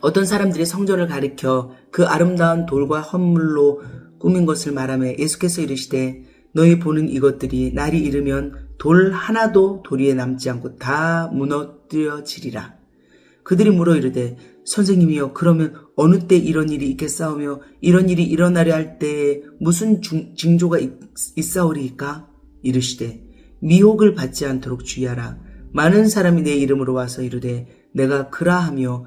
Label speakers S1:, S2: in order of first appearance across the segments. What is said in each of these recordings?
S1: 어떤 사람들이 성전을 가리켜 그 아름다운 돌과 헌물로 꾸민 것을 말하며 예수께서 이르시되 너희 보는 이것들이 날이 이르면 돌 하나도 도리에 남지 않고 다 무너뜨려지리라. 그들이 물어 이르되 선생님이여 그러면 어느 때 이런 일이 있겠사오며 이런 일이 일어나려 할 때에 무슨 중- 징조가 있, 있사오리이까 이르시되 미혹을 받지 않도록 주의하라 많은 사람이 내 이름으로 와서 이르되 내가 그라 하며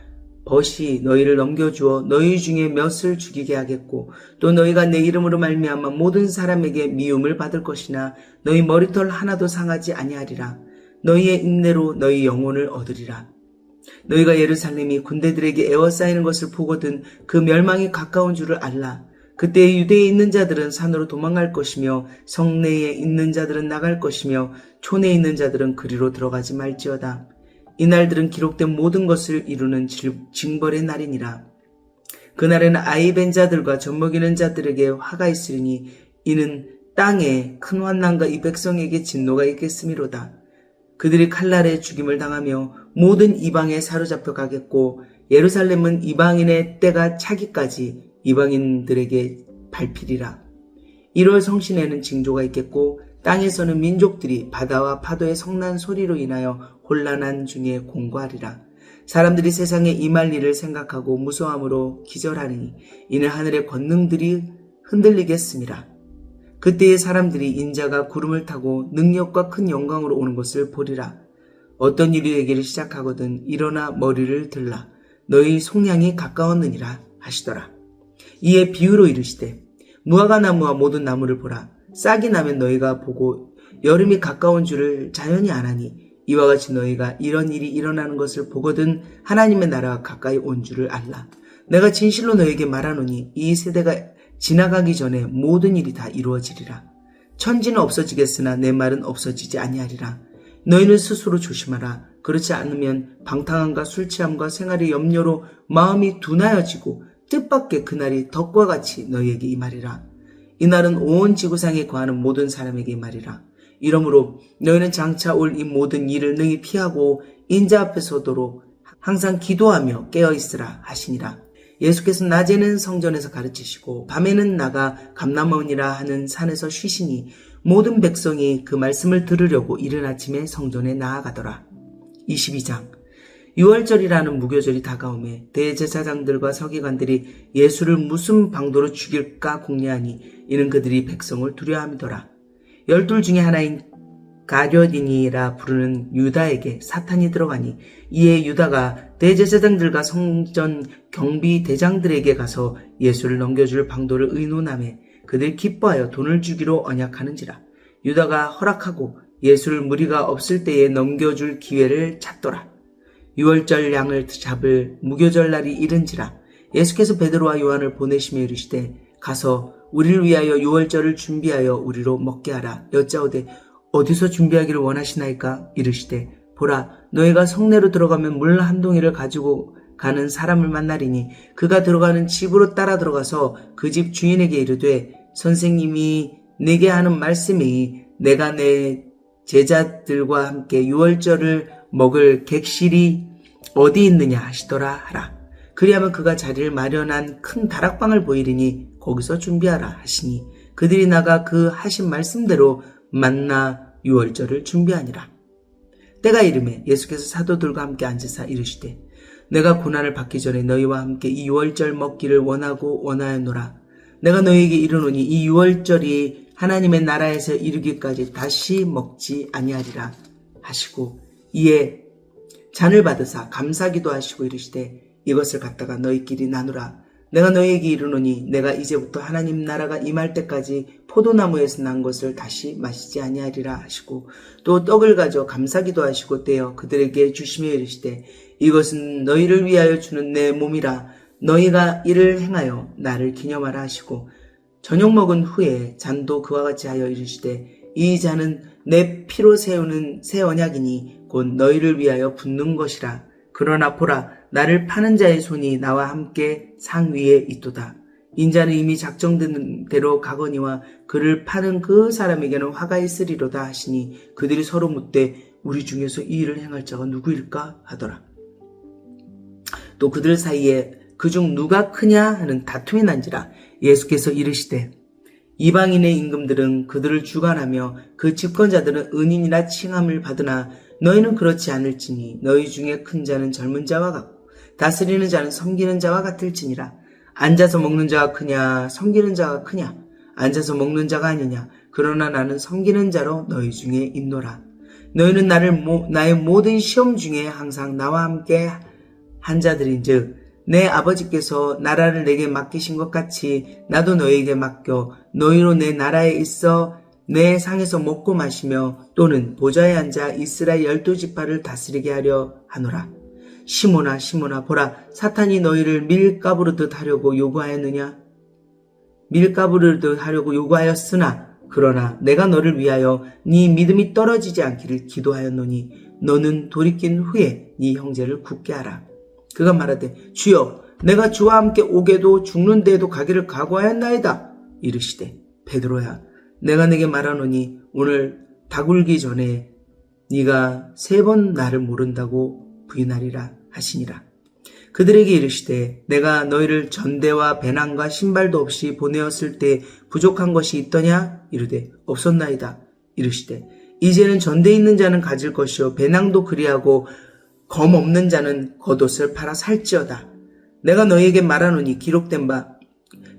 S1: 벗이 너희를 넘겨주어 너희 중에 몇을 죽이게 하겠고 또 너희가 내 이름으로 말미암아 모든 사람에게 미움을 받을 것이나 너희 머리털 하나도 상하지 아니하리라. 너희의 인내로 너희 영혼을 얻으리라. 너희가 예루살렘이 군대들에게 에워싸이는 것을 보거든 그 멸망이 가까운 줄을 알라. 그때 유대에 있는 자들은 산으로 도망갈 것이며 성내에 있는 자들은 나갈 것이며 촌에 있는 자들은 그리로 들어가지 말지어다. 이날들은 기록된 모든 것을 이루는 질- 징벌의 날이니라. 그날에는 아이 벤 자들과 젖먹이는 자들에게 화가 있으리니 이는 땅에 큰 환난과 이 백성에게 진노가 있겠음이로다. 그들이 칼날에 죽임을 당하며 모든 이방에 사로잡혀 가겠고 예루살렘은 이방인의 때가 차기까지 이방인들에게 밟히리라. 1월 성신에는 징조가 있겠고 땅에서는 민족들이 바다와 파도의 성난 소리로 인하여 혼란한 중에 공고하리라. 사람들이 세상에 임할 일을 생각하고 무서함으로 기절하니 이는 하늘의 권능들이 흔들리겠습니다. 그때의 사람들이 인자가 구름을 타고 능력과 큰 영광으로 오는 것을 보리라. 어떤 일이 되기를 시작하거든 일어나 머리를 들라. 너희 속량이 가까웠느니라 하시더라. 이에 비유로 이르시되 무화과 나무와 모든 나무를 보라. 싹이 나면 너희가 보고 여름이 가까운 줄을 자연히 아나니 이와 같이 너희가 이런 일이 일어나는 것을 보거든 하나님의 나라가 가까이 온 줄을 알라. 내가 진실로 너에게 말하노니 이 세대가 지나가기 전에 모든 일이 다 이루어지리라. 천지는 없어지겠으나 내 말은 없어지지 아니하리라. 너희는 스스로 조심하라. 그렇지 않으면 방탕함과 술 취함과 생활의 염려로 마음이 둔하여지고 뜻밖의 그날이 덕과 같이 너희에게 임하리라. 이날은 온 지구상에 거하는 모든 사람에게 임하리라. 이러므로 너희는 장차 올 이 모든 일을 능히 피하고 인자 앞에 서도록 항상 기도하며 깨어 있으라 하시니라. 예수께서 낮에는 성전에서 가르치시고 밤에는 나가 감남원이라 하는 산에서 쉬시니 모든 백성이 그 말씀을 들으려고 이른 아침에 성전에 나아가더라. 22장 6월절이라는 무교절이 다가오매 대제사장들과 서기관들이 예수를 무슨 방도로 죽일까 궁리하니 이는 그들이 백성을 두려워함이더라. 열둘 중에 하나인 가룟이니라 부르는 유다에게 사탄이 들어가니 이에 유다가 대제사장들과 성전 경비 대장들에게 가서 예수를 넘겨줄 방도를 의논하며 그들 기뻐하여 돈을 주기로 언약하는지라 유다가 허락하고 예수를 무리가 없을 때에 넘겨줄 기회를 찾더라. 유월절 양을 잡을 무교절 날이 이른지라 예수께서 베드로와 요한을 보내시며 이르시되 가서 우리를 위하여 유월절을 준비하여 우리로 먹게 하라 여짜오되 어디서 준비하기를 원하시나이까 이르시되 보라 너희가 성내로 들어가면 물 한 동이를 가지고 가는 사람을 만나리니 그가 들어가는 집으로 따라 들어가서 그 집 주인에게 이르되 선생님이 내게 하는 말씀이 내가 내 제자들과 함께 유월절을 먹을 객실이 어디 있느냐 하시더라 하라. 그리하면 그가 자리를 마련한 큰 다락방을 보이리니 거기서 준비하라 하시니 그들이 나가 그 하신 말씀대로 만나 유월절을 준비하니라. 때가 이름에 예수께서 사도들과 함께 앉으사 이르시되 내가 고난을 받기 전에 너희와 함께 이 유월절 먹기를 원하고 원하였노라. 내가 너희에게 이르노니 이 유월절이 하나님의 나라에서 이르기까지 다시 먹지 아니하리라 하시고 이에 잔을 받으사 감사기도 하시고 이르시되 이것을 갖다가 너희끼리 나누라. 내가 너희에게 이르노니 내가 이제부터 하나님 나라가 임할 때까지 포도나무에서 난 것을 다시 마시지 아니하리라 하시고 또 떡을 가져 감사기도 하시고 떼어 그들에게 주시며 이르시되 이것은 너희를 위하여 주는 내 몸이라 너희가 이를 행하여 나를 기념하라 하시고 저녁 먹은 후에 잔도 그와 같이 하여 이르시되 이 잔은 내 피로 세우는 새 언약이니 곧 너희를 위하여 붓는 것이라. 그러나 보라 나를 파는 자의 손이 나와 함께 상 위에 있도다. 인자는 이미 작정된 대로 가거니와 그를 파는 그 사람에게는 화가 있으리로다 하시니 그들이 서로 묻되 우리 중에서 이 일을 행할 자가 누구일까 하더라. 또 그들 사이에 그중 누가 크냐 하는 다툼이 난지라 예수께서 이르시되 이방인의 임금들은 그들을 주관하며 그 집권자들은 은인이나 칭함을 받으나 너희는 그렇지 않을지니 너희 중에 큰 자는 젊은 자와 같고 다스리는 자는 섬기는 자와 같을지니라. 앉아서 먹는 자가 크냐 섬기는 자가 크냐 앉아서 먹는 자가 아니냐. 그러나 나는 섬기는 자로 너희 중에 있노라. 너희는 나를 모- 나의 모든 시험 중에 항상 나와 함께 한 자들인즉 내 아버지께서 나라를 내게 맡기신 것 같이 나도 너희에게 맡겨 너희로 내 나라에 있어 내 상에서 먹고 마시며 또는 보좌에 앉아 이스라엘 열두 지파를 다스리게 하려 하노라. 시모나 시모나 보라 사탄이 너희를 밀가부르듯 하려고 요구하였느냐? 밀가부르듯 하려고 요구하였으나 그러나 내가 너를 위하여 네 믿음이 떨어지지 않기를 기도하였노니 너는 돌이킨 후에 네 형제를 굳게 하라. 그가 말하되 주여 내가 주와 함께 오게도 죽는 데에도 가기를 각오하였나이다. 이르시되 베드로야 내가 내게 말하노니 오늘 다굴기 전에 네가 세 번 나를 모른다고 부인하리라 하시니라. 그들에게 이르시되 내가 너희를 전대와 배낭과 신발도 없이 보내었을 때 부족한 것이 있더냐? 이르되 없었나이다. 이르시되 이제는 전대 있는 자는 가질 것이요 배낭도 그리하고 검 없는 자는 겉옷을 팔아 살지어다. 내가 너희에게 말하노니 기록된 바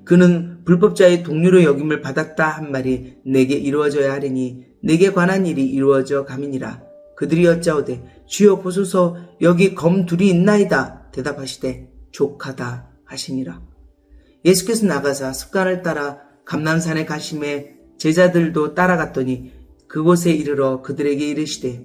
S1: 그는 불법자의 동료로 여김을 받았다 한 말이 내게 이루어져야 하리니 내게 관한 일이 이루어져 가미니라. 그들이 여짜오되 주여 보소서 여기 검 둘이 있나이다. 대답하시되 족하다 하시니라. 예수께서 나가사 습관을 따라 감남산에 가심에 제자들도 따라갔더니 그곳에 이르러 그들에게 이르시되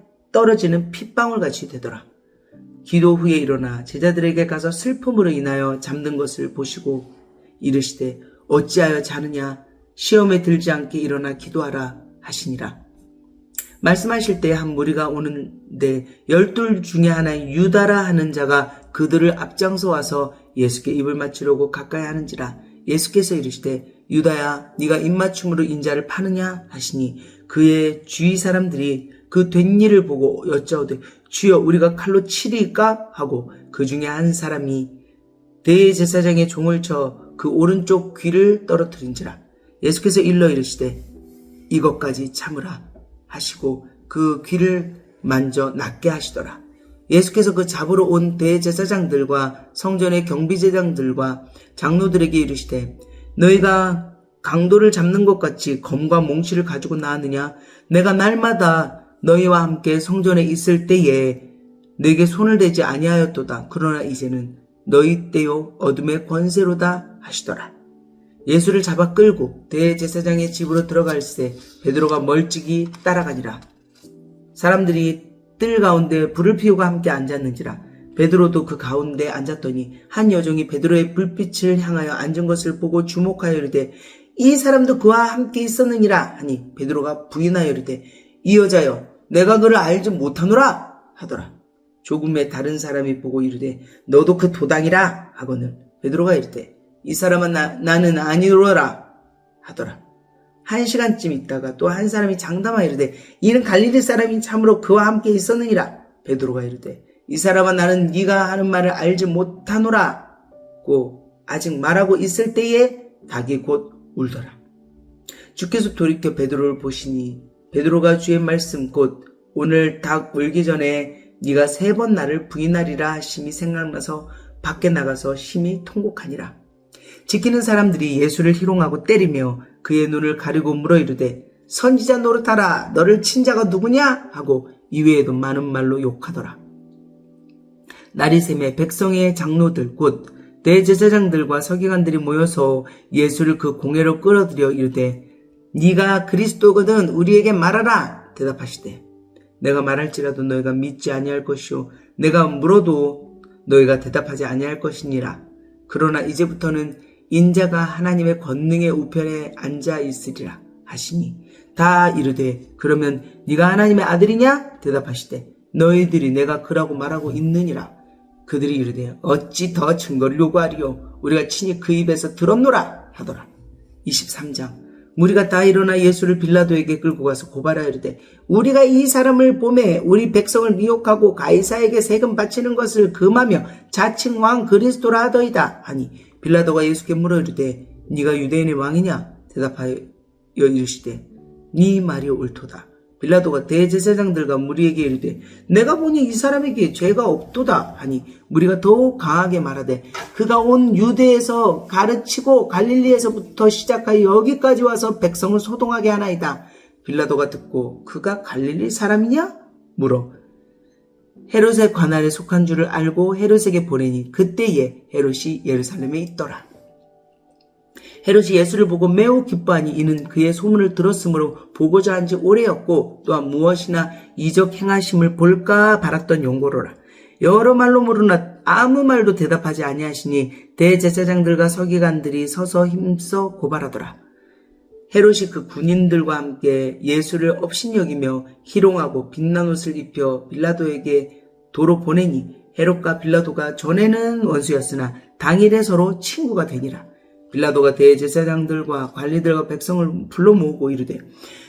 S1: 떨어지는 핏방울 같이 되더라. 기도 후에 일어나 제자들에게 가서 슬픔으로 인하여 잠든 것을 보시고 이르시되 어찌하여 자느냐 시험에 들지 않게 일어나 기도하라 하시니라. 말씀하실 때 한 무리가 오는데 열둘 중에 하나인 유다라 하는 자가 그들을 앞장서 와서 예수께 입을 맞추려고 가까이 하는지라 예수께서 이르시되 유다야 네가 입맞춤으로 인자를 파느냐 하시니 그의 주위 사람들이 그 된 일을 보고 여짜오되 주여 우리가 칼로 치리까? 하고 그 중에 한 사람이 대제사장의 종을 쳐 그 오른쪽 귀를 떨어뜨린지라. 예수께서 일러 이르시되 이것까지 참으라. 하시고 그 귀를 만져 낫게 하시더라. 예수께서 그 잡으러 온 대제사장들과 성전의 경비제장들과 장로들에게 이르시되 너희가 강도를 잡는 것 같이 검과 몽치를 가지고 나왔느냐? 내가 날마다 너희와 함께 성전에 있을 때에 내게 손을 대지 아니하였도다. 그러나 이제는 너희 때요 어둠의 권세로다 하시더라. 예수를 잡아 끌고 대제사장의 집으로 들어갈새 베드로가 멀찍이 따라가니라. 사람들이 뜰 가운데 불을 피우고 함께 앉았는지라 베드로도 그 가운데 앉았더니 한 여종이 베드로의 불빛을 향하여 앉은 것을 보고 주목하여 이르되 이 사람도 그와 함께 있었느니라. 하니 베드로가 부인하여 이르되 이 여자여 내가 그를 알지 못하노라 하더라. 조금의 다른 사람이 보고 이르되 너도 그 도당이라 하거늘 베드로가 이르되 이 사람은 나, 나는 아니로라 하더라. 한 시간쯤 있다가 또 한 사람이 장담하여 이르되 이는 갈릴리 사람이 참으로 그와 함께 있었느니라. 베드로가 이르되 이 사람아 나는 네가 하는 말을 알지 못하노라 고 아직 말하고 있을 때에 닭이 곧 울더라. 주께서 돌이켜 베드로를 보시니 베드로가 주의 말씀 곧 오늘 닭 울기 전에 네가 세 번 나를 부인하리라 하심이 생각나서 밖에 나가서 심히 통곡하니라. 지키는 사람들이 예수를 희롱하고 때리며 그의 눈을 가리고 물어 이르되 선지자 노릇하라. 너를 친 자가 누구냐? 하고 이외에도 많은 말로 욕하더라. 새매 백성의 장로들 곧 대제사장들과 서기관들이 모여서 예수를 그 공회로 끌어들여 이르되 네가 그리스도거든 우리에게 말하라. 대답하시되 내가 말할지라도 너희가 믿지 아니할 것이요 내가 물어도 너희가 대답하지 아니할 것이니라. 그러나 이제부터는 인자가 하나님의 권능의 우편에 앉아 있으리라 하시니 다 이르되 그러면 네가 하나님의 아들이냐? 대답하시되 너희들이 내가 그라고 말하고 있느니라. 그들이 이르되 어찌 더 증거를 요구하리요? 우리가 친히 그 입에서 들었노라 하더라. 23장 무리가 다 일어나 예수를 빌라도에게 끌고 가서 고발하여 이르되 우리가 이 사람을 보매 우리 백성을 미혹하고 가이사에게 세금 바치는 것을 금하며 자칭 왕 그리스도라 하더이다 하니 빌라도가 예수께 물어 이르되 네가 유대인의 왕이냐? 대답하여 이르시되 네 말이 옳도다 빌라도가 대제사장들과 무리에게 이르되 내가 보니 이 사람에게 죄가 없도다 하니 무리가 더욱 강하게 말하되 그가 온 유대에서 가르치고 갈릴리에서부터 시작하여 여기까지 와서 백성을 소동하게 하나이다. 빌라도가 듣고 그가 갈릴리 사람이냐? 물어 헤롯의 관할에 속한 줄을 알고 헤롯에게 보내니 그때에 헤롯이 예루살렘에 있더라 헤롯이 예수를 보고 매우 기뻐하니 이는 그의 소문을 들었으므로 보고자 한 지 오래였고 또한 무엇이나 이적 행하심을 볼까 바랐던 용고로라. 여러 말로 물으나 아무 말도 대답하지 아니하시니 대제사장들과 서기관들이 서서 힘써 고발하더라. 헤롯이 그 군인들과 함께 예수를 업신여기며 희롱하고 빛난 옷을 입혀 빌라도에게 도로 보내니 헤롯과 빌라도가 전에는 원수였으나 당일에 서로 친구가 되니라. 빌라도가 대제사장들과 관리들과 백성을 불러 모으고 이르되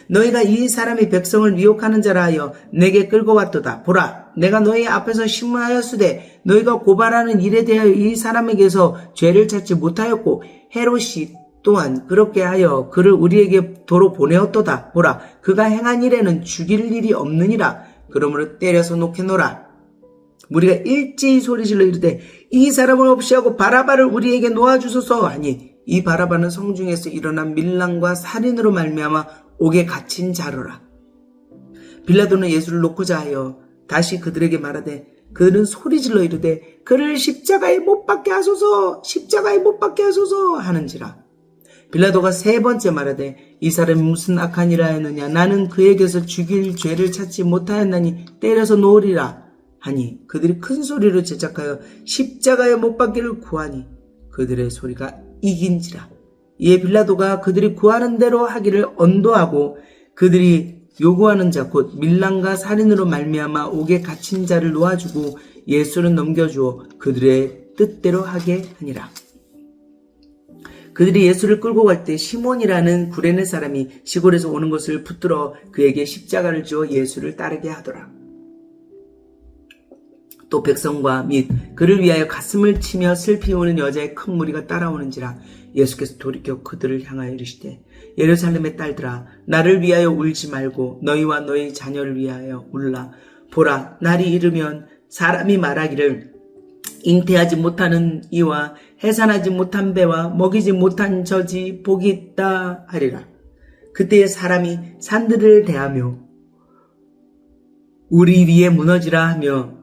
S1: 너희가 이 사람이 백성을 미혹하는 자라 하여 내게 끌고 왔도다. 보라 내가 너희 앞에서 신문하였으되 너희가 고발하는 일에 대하여 이 사람에게서 죄를 찾지 못하였고 헤롯이 또한 그렇게 하여 그를 우리에게 도로 보내었도다. 보라 그가 행한 일에는 죽일 일이 없느니라. 그러므로 때려서 놓게노라. 우리가 일제히 소리질러 이르되 이 사람을 없이 하고 바라바를 우리에게 놓아주소서 하니 이 바라바는 성중에서 일어난 밀랑과 살인으로 말미암아 옥에 갇힌 자로라. 빌라도는 예수를 놓고자 하여 다시 그들에게 말하되 그들은 소리질러 이르되 그를 십자가에 못 박게 하소서 십자가에 못 박게 하소서 하는지라. 빌라도가 세 번째 말하되 이 사람이 무슨 악한 일을 하였느냐 나는 그에게서 죽일 죄를 찾지 못하였나니 때려서 놓으리라 하니 그들이 큰 소리로 제작하여 십자가에 못 박기를 구하니 그들의 소리가 이긴지라. 이에 빌라도가 그들이 구하는 대로 하기를 언도하고 그들이 요구하는 자 곧 밀랑과 살인으로 말미암아 옥에 갇힌 자를 놓아주고 예수를 넘겨주어 그들의 뜻대로 하게 하니라. 그들이 예수를 끌고 갈 때 시몬이라는 구레네 사람이 시골에서 오는 것을 붙들어 그에게 십자가를 지어 예수를 따르게 하더라. 또 백성과 및 그를 위하여 가슴을 치며 슬피 우는 여자의 큰 무리가 따라오는지라 예수께서 돌이켜 그들을 향하여 이르시되 예루살렘의 딸들아 나를 위하여 울지 말고 너희와 너희 자녀를 위하여 울라. 보라 날이 이르면 사람이 말하기를 잉태하지 못하는 이와 해산하지 못한 배와 먹이지 못한 젖이 복이 있다 하리라. 그때에 사람이 산들을 대하며 우리 위에 무너지라 하며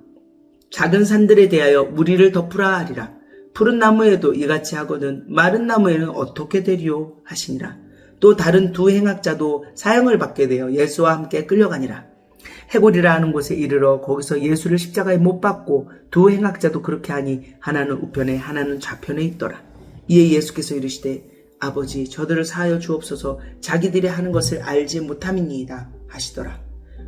S1: 작은 산들에 대하여 무리를 덮으라 하리라. 푸른 나무에도 이같이 하거든 마른 나무에는 어떻게 되리요 하시니라. 또 다른 두 행악자도 사형을 받게 되어 예수와 함께 끌려가니라. 해골이라 하는 곳에 이르러 거기서 예수를 십자가에 못 박고 두 행악자도 그렇게 하니 하나는 우편에 하나는 좌편에 있더라. 이에 예수께서 이르시되 아버지 저들을 사하여 주옵소서 자기들이 하는 것을 알지 못함이니이다 하시더라.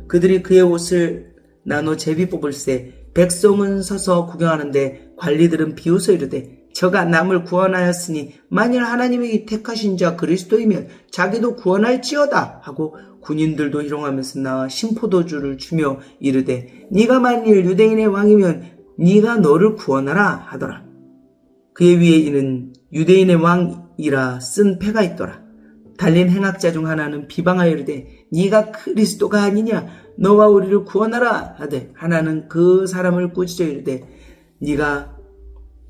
S1: 그들이 그의 옷을 나눠 제비 뽑을세 백성은 서서 구경하는데 관리들은 비웃어 이르되 저가 남을 구원하였으니 만일 하나님이 택하신 자 그리스도이면 자기도 구원할지어다 하고 군인들도 희롱하면서 나와 심포도주를 주며 이르되 네가 만일 유대인의 왕이면 네가 너를 구원하라 하더라. 그의 위에 이는 유대인의 왕이라 쓴 패가 있더라. 달린 행악자 중 하나는 비방하여 이르되 네가 그리스도가 아니냐? 너와 우리를 구원하라 하되 하나는 그 사람을 꾸짖어 이르되 네가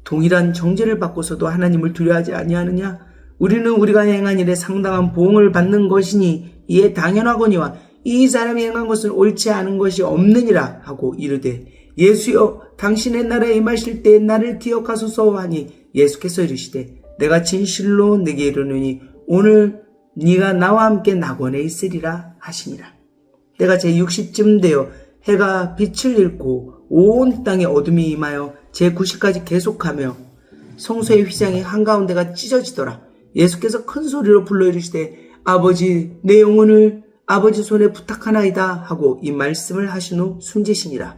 S1: 동일한 정죄를 받고서도 하나님을 두려워하지 아니하느냐? 우리는 우리가 행한 일에 상당한 보응을 받는 것이니 이에 당연하거니와 이 사람이 행한 것은 옳지 않은 것이 없느니라 하고 이르되 예수여 당신의 나라에 임하실 때에 나를 기억하소서 하니 예수께서 이르시되 내가 진실로 내게 이르노니 오늘 네가 나와 함께 낙원에 있으리라 하시니라 때가 제 60쯤 되어 해가 빛을 잃고 온 땅에 어둠이 임하여 제 90까지 계속하며 성소의 휘장이 한가운데가 찢어지더라. 예수께서 큰 소리로 불러 이르시되 아버지 내 영혼을 아버지 손에 부탁하나이다 하고 이 말씀을 하신 후 숨지시니라.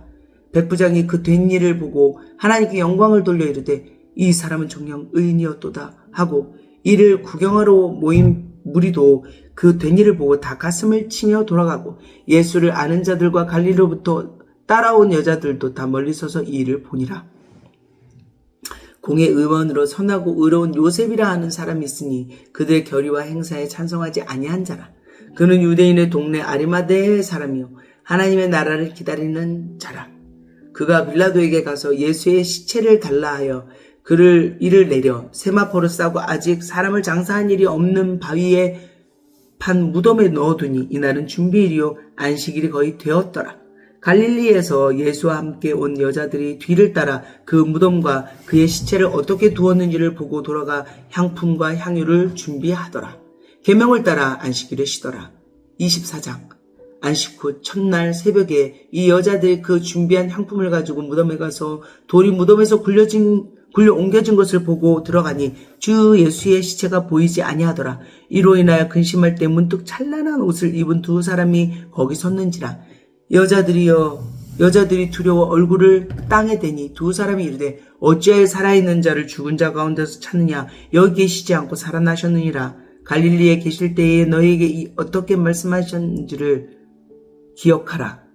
S1: 백부장이 그 된 일을 보고 하나님께 영광을 돌려 이르되 이 사람은 정녕 의인이었도다 하고 이를 구경하러 모인 무리도 그 된 일을 보고 다 가슴을 치며 돌아가고 예수를 아는 자들과 갈리로부터 따라온 여자들도 다 멀리 서서 이 일을 보니라. 공의 의원으로 선하고 의로운 요셉이라 하는 사람이 있으니 그들의 결의와 행사에 찬성하지 아니한 자라. 그는 유대인의 동네 아리마대의 사람이요 하나님의 나라를 기다리는 자라. 그가 빌라도에게 가서 예수의 시체를 달라 하여 그를 이를 내려 세마포를 싸고 아직 사람을 장사한 일이 없는 바위에 판 무덤에 넣어두니 이날은 준비일이요 안식일이 거의 되었더라. 갈릴리에서 예수와 함께 온 여자들이 뒤를 따라 그 무덤과 그의 시체를 어떻게 두었는지를 보고 돌아가 향품과 향유를 준비하더라. 계명을 따라 안식일을 쉬더라. 24장 안식 후 첫날 새벽에 이 여자들이 그 준비한 향품을 가지고 무덤에 가서 돌이 무덤에서 굴려진 굴려 옮겨진 것을 보고 들어가니 주 예수의 시체가 보이지 아니하더라. 이로 인하여 근심할 때 문득 찬란한 옷을 입은 두 사람이 거기 섰는지라. 여자들이여 여자들이 두려워 얼굴을 땅에 대니 두 사람이 이르되 어찌하여 살아있는 자를 죽은 자 가운데서 찾느냐 여기 계시지 않고 살아나셨느니라 갈릴리에 계실 때에 너에게 이 어떻게 말씀하셨는지를 기억하라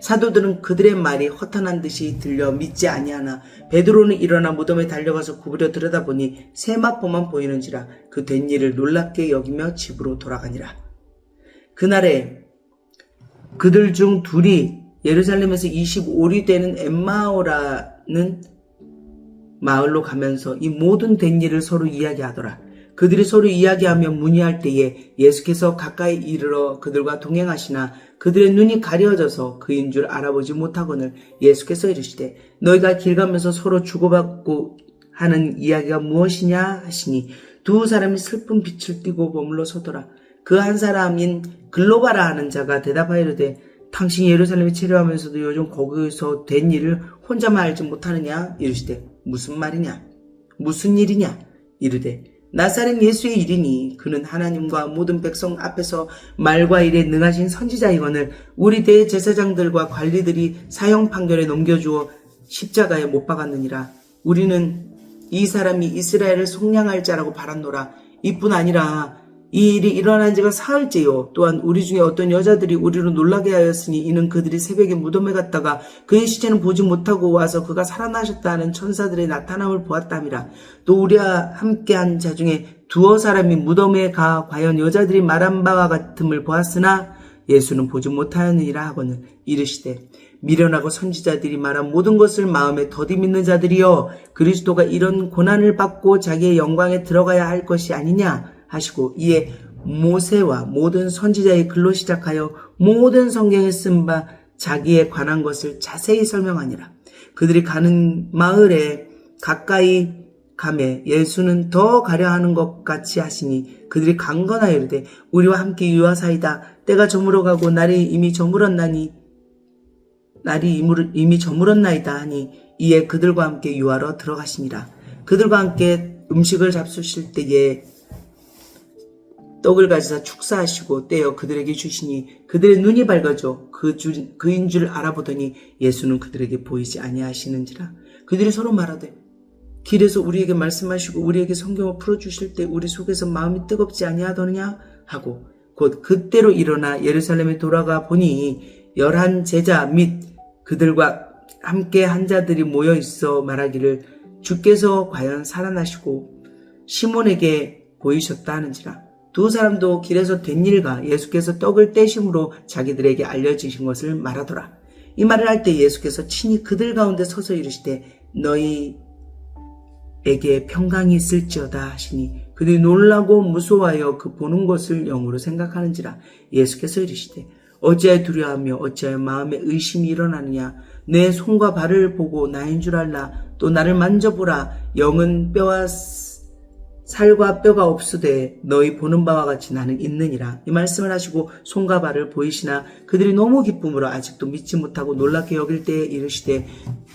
S1: 사도들은 그들의 말이 허탄한 듯이 들려 믿지 아니하나 베드로는 일어나 무덤에 달려가서 구부려 들여다보니 세마포만 보이는지라 그 된 일을 놀랍게 여기며 집으로 돌아가니라. 그날에 그들 중 둘이 예루살렘에서 25리 되는 엠마오라는 마을로 가면서 이 모든 된 일을 서로 이야기하더라. 그들이 서로 이야기하며 문의할 때에 예수께서 가까이 이르러 그들과 동행하시나 그들의 눈이 가려져서 그인 줄 알아보지 못하거늘 예수께서 이르시되 너희가 길 가면서 서로 주고받고 하는 이야기가 무엇이냐 하시니 두 사람이 슬픈 빛을 띠고 머물러 서더라. 그 한 사람인 글로바라 하는 자가 대답하여 이르되 당신이 예루살렘에 체류하면서도 요즘 거기서 된 일을 혼자만 알지 못하느냐? 이르시되 무슨 말이냐? 무슨 일이냐? 이르되 나사렛 예수의 일이니 그는 하나님과 모든 백성 앞에서 말과 일에 능하신 선지자이거늘 우리 대제사장들과 관리들이 사형 판결에 넘겨주어 십자가에 못 박았느니라. 우리는 이 사람이 이스라엘을 속량할 자라고 바란노라. 이뿐 아니라 이 일이 일어난 지가 사흘째요. 또한 우리 중에 어떤 여자들이 우리를 놀라게 하였으니 이는 그들이 새벽에 무덤에 갔다가 그의 시체는 보지 못하고 와서 그가 살아나셨다는 천사들의 나타남을 보았답니다. 또 우리와 함께한 자 중에 두어 사람이 무덤에 가 과연 여자들이 말한 바와 같음을 보았으나 예수는 보지 못하였느니라 하고는 이르시되 미련하고 선지자들이 말한 모든 것을 마음에 더디 믿는 자들이여 그리스도가 이런 고난을 받고 자기의 영광에 들어가야 할 것이 아니냐 하시고 이에 모세와 모든 선지자의 글로 시작하여 모든 성경에 쓴 바 자기에 관한 것을 자세히 설명하니라. 그들이 가는 마을에 가까이 감에 예수는 더 가려 하는 것 같이 하시니 그들이 강건하여 이르되 우리와 함께 유하사이다 때가 저물어 가고 날이 이미 저물었나니 날이 이미 저물었나이다 하니 이에 그들과 함께 유하러 들어가시니라 그들과 함께 음식을 잡수실 때에 떡을 가지사 축사하시고 떼어 그들에게 주시니 그들의 눈이 밝아져 그 주, 그인 줄 알아보더니 예수는 그들에게 보이지 아니하시는지라 그들이 서로 말하되 길에서 우리에게 말씀하시고 우리에게 성경을 풀어주실 때 우리 속에서 마음이 뜨겁지 아니하더냐? 하고 곧 그때로 일어나 예루살렘에 돌아가 보니 열한 제자 및 그들과 함께 한 자들이 모여 있어 말하기를 주께서 과연 살아나시고 시몬에게 보이셨다 하는지라 두 사람도 길에서 된 일과 예수께서 떡을 떼심으로 자기들에게 알려주신 것을 말하더라. 이 말을 할 때 예수께서 친히 그들 가운데 서서 이르시되 너희 에게 평강이 있을지어다 하시니 그들이 놀라고 무서워하여 그 보는 것을 영으로 생각하는지라. 예수께서 이르시되 어찌하여 두려워하며 어찌하여 마음에 의심이 일어나느냐? 내 손과 발을 보고 나인 줄 알라. 또 나를 만져보라. 영은 뼈와 스- 살과 뼈가 없으되 너희 보는 바와 같이 나는 있느니라 이 말씀을 하시고 손과 발을 보이시나 그들이 너무 기쁨으로 아직도 믿지 못하고 놀랍게 여길 때에 이르시되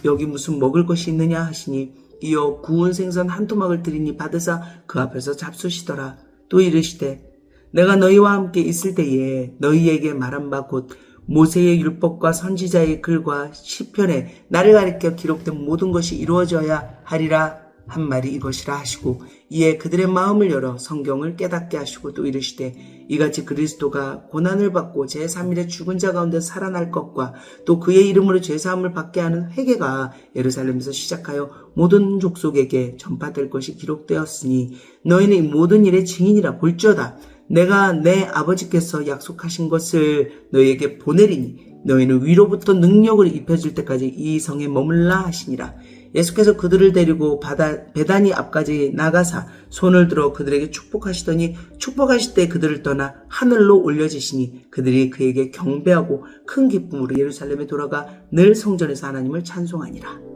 S1: 여기 무슨 먹을 것이 있느냐 하시니 이어 구운 생선 한 토막을 드리니 받으사 그 앞에서 잡수시더라. 또 이르시되 내가 너희와 함께 있을 때에 너희에게 말한 바 곧 모세의 율법과 선지자의 글과 시편에 나를 가리켜 기록된 모든 것이 이루어져야 하리라 한 말이 이것이라 하시고 이에 그들의 마음을 열어 성경을 깨닫게 하시고 또 이르시되 이같이 그리스도가 고난을 받고 제3일에 죽은 자 가운데 살아날 것과 또 그의 이름으로 죄사함을 받게 하는 회개가 예루살렘에서 시작하여 모든 족속에게 전파될 것이 기록되었으니 너희는 이 모든 일의 증인이라 볼지어다. 내가 내 아버지께서 약속하신 것을 너희에게 보내리니 너희는 위로부터 능력을 입혀줄 때까지 이 성에 머물라 하시니라 예수께서 그들을 데리고 바다, 베다니 앞까지 나가사 손을 들어 그들에게 축복하시더니 축복하실 때 그들을 떠나 하늘로 올려지시니 그들이 그에게 경배하고 큰 기쁨으로 예루살렘에 돌아가 늘 성전에서 하나님을 찬송하니라.